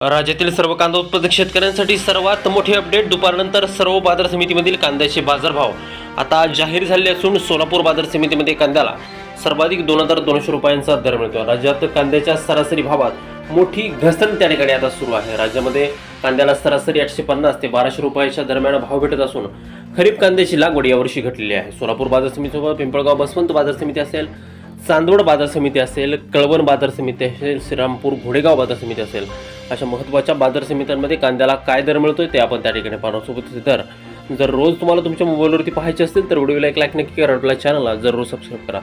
राज्यातील सर्व कांदा उत्पादक शेतकऱ्यांसाठी सर्वात मोठी अपडेट दुपारनंतर सर्व बाजार समितीमधील कांद्याचे बाजारभाव. आता जाहीर झाले असून सोलापूर बाजार समितीमध्ये कांद्याला सर्वाधिक दोन हजार दोनशे रुपयांचा दर मिळतो राज्यात कांद्याच्या सरासरी भावात मोठी घसरण त्या ठिकाणी आता सुरू आहे. राज्यामध्ये कांद्याला सरासरी आठशे पन्नास ते बाराशे रुपयाच्या दरम्यान भाव भेटत असून खरीप कांद्याची लागवड यावर्षी घटलेली आहे. सोलापूर बाजार समितीसोबत पिंपळगाव बसवंत बाजार समिती असेल चांदवड बाजार समिती असेल कळवण बाजार समिती असेल श्रीरामपूर घोडेगाव बाजार समिती असेल अशा महत्त्वाच्या बाजार समित्यांमध्ये कांद्याला काय दर मिळतोय ते आपण त्या ठिकाणी पाहणार सोबत दर. जर रोज तुम्हाला तुमच्या मोबाईलवरती पाहायचे असतील तर व्हिडिओला एक लाईक नक्की करा आपल्या चॅनलला जर रोज सबस्क्राईब करा.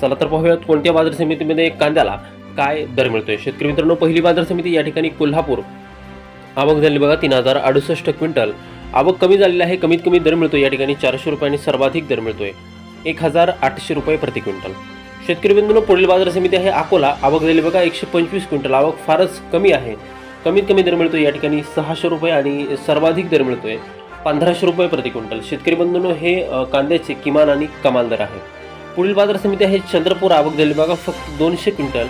चला तर पाहूयात कोणत्या बाजार समितीमध्ये कांद्याला काय दर मिळतोय. शेतकरी मित्रांनो पहिली बाजार समिती या ठिकाणी कोल्हापूर. आवक झाली बघा तीन हजार अडुसष्ट क्विंटल. आवक कमी झालेली आहे कमीत कमी दर मिळतो या ठिकाणी चारशे रुपयांनी सर्वाधिक दर मिळतोय. एक हजार आठशे रुपये प्रति क्विंटल. शेतकरी बंधूंनो पुढील बाजार समिती आहे अकोला. आवक झाली बघा एकशे पंचवीस क्विंटल. आवक फारच कमी आहे. कमीत कमी दर मिळतो या ठिकाणी सहाशे रुपये आणि सर्वाधिक दर मिळतोय पंधराशे रुपये प्रति क्विंटल. शेतकरी बंधूंनो हे कांद्याचे किमान आणि कमाल दर आहे. पुढील बाजार समिती आहे चंद्रपूर. आवक झाली बघा फक्त दोनशे क्विंटल.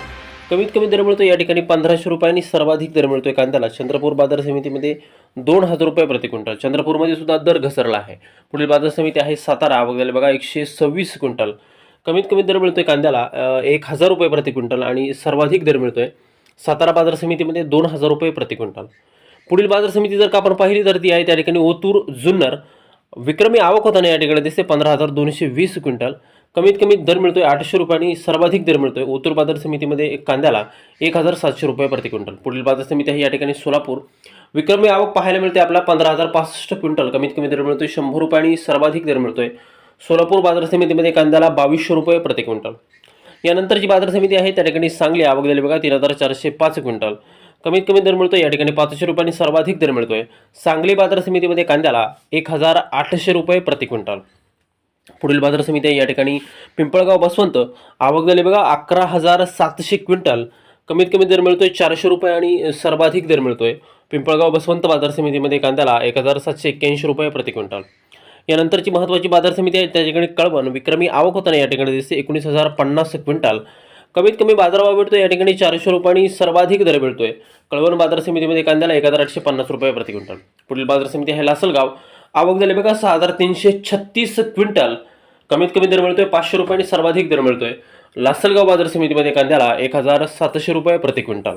कमीत कमी दर मिळतो या ठिकाणी पंधराशे रुपये आणि सर्वाधिक दर मिळतोय कांद्याला. चंद्रपूर बाजार समितीमध्ये दोन हजार रुपये प्रति क्विंटल. चंद्रपूरमध्ये सुद्धा दर घसरला आहे. पुढील बाजार समिती आहे सातारा. आवक झाली बघा एकशे सव्वीस क्विंटल. कमीत कमी दर मिळतोय कांद्याला एक हजार रुपये प्रति क्विंटल आणि सर्वाधिक दर मिळतोय सातारा बाजार समितीमध्ये दोन हजार रुपये प्रति क्विंटल. पुढील बाजार समिती जर का आपण पाहिली तर ती आहे त्या ठिकाणी ओतूर जुन्नर. विक्रमी आवक होताना या ठिकाणी दिसते पंधरा हजार दोनशे वीस क्विंटल. कमीत कमी दर मिळतोय आठशे रुपयांनी सर्वाधिक दर मिळतोय ओतूर बाजार समितीमध्ये एक कांद्याला एक हजार सातशे रुपये प्रति क्विंटल. पुढील बाजार समिती आहे या ठिकाणी सोलापूर. विक्रमी आवक पाहायला मिळते आपला पंधरा हजार पासष्ट क्विंटल. कमीत कमी दर मिळतोय शंभर रुपयांनी सर्वाधिक दर मिळतोय सोलापूर बाजार समितीमध्ये कांद्याला बावीसशे रुपये प्रति क्विंटल. यानंतरची बाजार समिती आहे त्या ठिकाणी सांगली आवक झाली बघा तीन हजार चारशे पाच क्विंटल. कमीत कमी दर मिळतो या ठिकाणी पाचशे रुपयांनी सर्वाधिक दर मिळतोय. सांगली बाजार समितीमध्ये कांद्याला एक हजार आठशे रुपये प्रति क्विंटल. पुढील बाजार समिती आहे या ठिकाणी पिंपळगाव बसवंत आवक झाली बघा अकरा हजार सातशे क्विंटल. कमीत कमी दर मिळतोय चारशे रुपये आणि सर्वाधिक दर मिळतोय. पिंपळगाव बसवंत बाजार समितीमध्ये कांद्याला एक हजार सातशे एक्क्याऐंशी रुपये प्रति क्विंटल. यानंतरची महत्त्वाची बाजार समिती आहे त्या ठिकाणी कळवण. विक्रमी आवक होताना या ठिकाणी दिसते. एकोणीस हजार पन्नास क्विंटल. कमीत कमी बाजारभाव भेटतो या ठिकाणी चारशे रुपयांनी सर्वाधिक दर मिळतोय. कळवण बाजार समितीमध्ये कांद्याला एक हजार आठशे पन्नास रुपये प्रति क्विंटल. पुढील बाजार समिती आहे लासलगाव. आवक झाली बघा सहा हजार तीनशे छत्तीस क्विंटल. कमीत कमी दर मिळतोय पाचशे रुपयांनी सर्वाधिक दर मिळतोय. लासलगाव बाजार समितीमध्ये कांद्याला एक हजार सातशे रुपये प्रति क्विंटल.